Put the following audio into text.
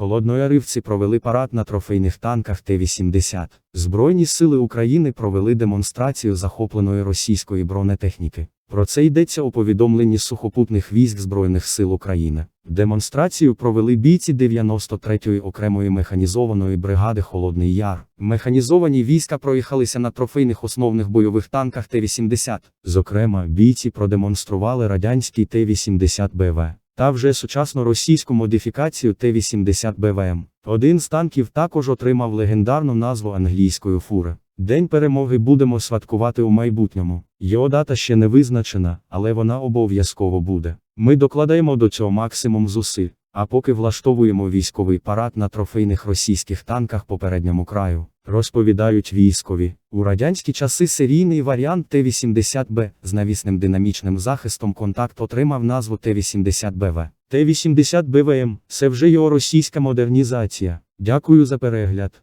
Холодноярівці провели парад на трофейних танках Т-80. Збройні сили України провели демонстрацію захопленої російської бронетехніки. Про це йдеться у повідомленні сухопутних військ Збройних сил України. Демонстрацію провели бійці 93-ї окремої механізованої бригади Холодний Яр. Механізовані війська проїхалися на трофейних основних бойових танках Т-80. Зокрема, бійці продемонстрували радянський Т-80 БВ та вже сучасну російську модифікацію Т-80 БВМ. Один з танків також отримав легендарну назву англійської фури. День перемоги будемо святкувати у майбутньому. Його дата ще не визначена, але вона обов'язково буде. Ми докладаємо до цього максимум зусиль. А поки влаштовуємо військовий парад на трофейних російських танках попередньому краю, розповідають військові. У радянські часи серійний варіант Т-80Б з навісним динамічним захистом контакт отримав назву Т-80БВ. Т-80БВМ – це вже його російська модернізація. Дякую за перегляд.